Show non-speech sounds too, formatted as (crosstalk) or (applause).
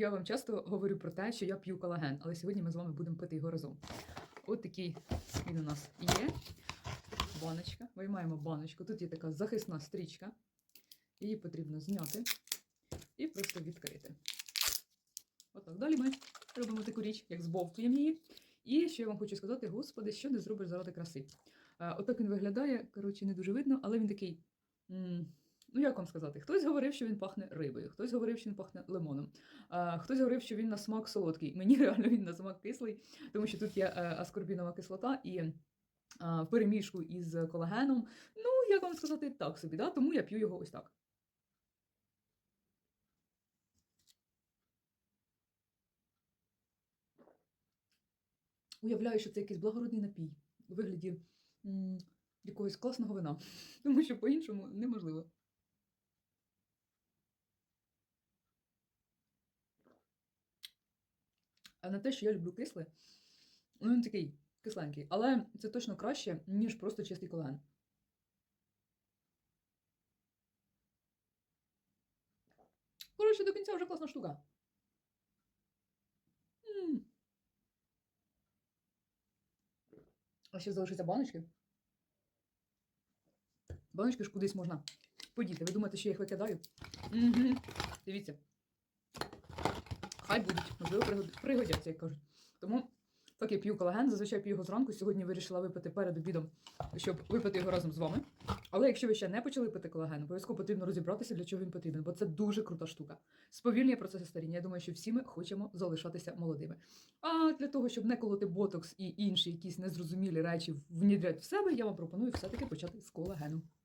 Я вам часто говорю про те, що я п'ю колаген, але сьогодні ми з вами будемо пити його разом. От такий він у нас є. Баночка. Виймаємо баночку. Тут є така захисна стрічка. Її потрібно зняти і просто відкрити. Отак. Далі ми робимо таку річ, як збовтуємо її. І що я вам хочу сказати, господи, що не зробиш заради краси. Е, Отак він виглядає, коротше, не дуже видно, але він такий. Ну, як вам сказати, хтось говорив, що він пахне рибою, хтось говорив, що він пахне лимоном, а, хтось говорив, що він на смак солодкий. Мені (laughs) реально він на смак кислий, тому що тут є е, аскорбінова кислота і а, в перемішку із колагеном. Ну, як вам сказати, так собі, да? тому я п'ю його ось так. Уявляю, що це якийсь благородний напій у вигляді м, якогось класного вина, (laughs) тому що по-іншому неможливо. А на те, що я люблю кисле, ну він такий кисленький, але це точно краще, ніж просто чистий колаген. Коротше, до кінця вже класна штука. М. А ще залишиться баночки. Баночки ж кудись можна подіти. Ви думаєте, що я їх викидаю? Угу. Дивіться. Хай будуть, можливо, пригодяться, як кажуть. Тому, так я п'ю колаген, зазвичай п'ю його зранку. Сьогодні вирішила випити перед обідом, щоб випити його разом з вами. Але якщо ви ще не почали пити колаген, обов'язково потрібно розібратися, для чого він потрібен, бо це дуже крута штука. Сповільнює процеси старіння. Я думаю, що всі ми хочемо залишатися молодими. А для того, щоб не колоти ботокс і інші якісь незрозумілі речі внідряти в себе, я вам пропоную все-таки почати з колагену.